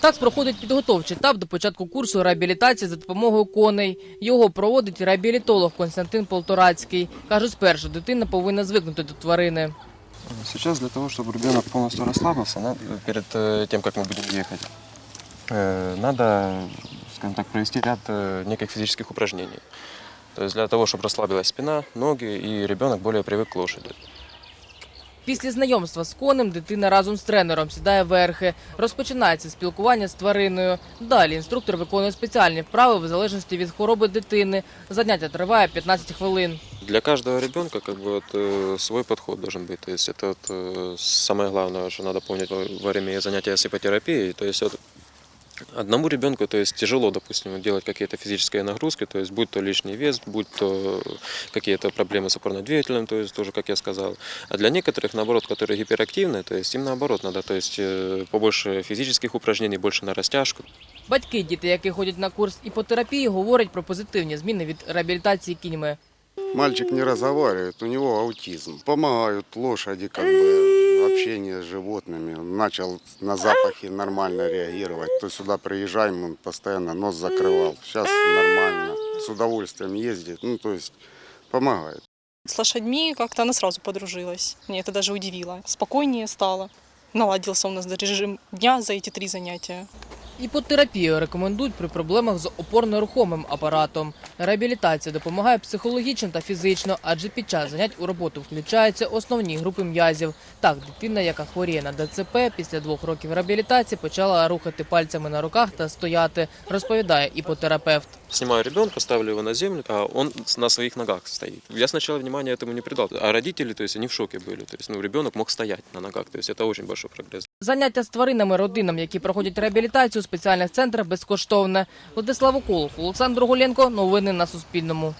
Так проходить підготовчий етап до початку курсу реабілітації за допомогою коней. Його проводить реабілітолог Константин Полторацький. Каже, спершу дитина повинна звикнути до тварини. Сейчас для того, чтобы ребенок полностью расслабился, надо, перед э, тем, как мы будем ехать, э, надо, скажем так, провести ряд э, неких физических упражнений. То есть для того, чтобы расслабилась спина, ноги и ребенок более привык к лошади. Після знайомства з конем дитина разом з тренером сідає верхи. Розпочинається спілкування з твариною. Далі інструктор виконує спеціальні вправи в залежності від хвороби дитини. Заняття триває 15 хвилин. Для каждого ребенка как бы вот, э, свой подход должен быть. То есть это вот, э, самое главное, что надо помнить во во время занятия с ипотерапией. То есть вот, одному ребенку то есть, тяжело, допустим, вот делать какие-то физические нагрузки, то есть будь то лишний вес, будь то какие-то проблемы с опорно-двигателем, то есть тоже, как я сказал. А для некоторых, наоборот, которые гиперактивны, то есть им наоборот надо, то есть э, побольше физических упражнений, больше на растяжку. Батьки, діти, які ходять на курс іпотерапії, говорять про позитивні зміни від реабілітації кіньми. Мальчик не разговаривает, у него аутизм. Помогают лошади, как бы Начал на запахи нормально реагировать. То сюда приезжаем, он постоянно нос закрывал. Сейчас нормально, с удовольствием ездит. Ну, то есть помогает. С лошадьми как-то она сразу подружилась. Мне это даже удивило. Спокойнее стало. Наладился у нас режим дня за эти три занятия. Іпотерапію рекомендують при проблемах з опорно-рухомим апаратом. Реабілітація допомагає психологічно та фізично, адже під час занять у роботу включаються основні групи м'язів. Так, дитина, яка хворіє на ДЦП, після двох років реабілітації почала рухати пальцями на руках та стояти, розповідає іпотерапевт. Снимаю ребенка, ставлю его на землю, а он с- на своих ногах стоит. Я сначала внимания этому не придал, а родители, то есть они в шоке были. То есть, ну, ребенок мог стоять на ногах, то есть это очень большой прогресс. Заняття з тваринами родинам, які проходять реабілітацію у спеціальних центрах, безкоштовне. Владислав Уколов, Олександр Голенко. Новини на Суспільному.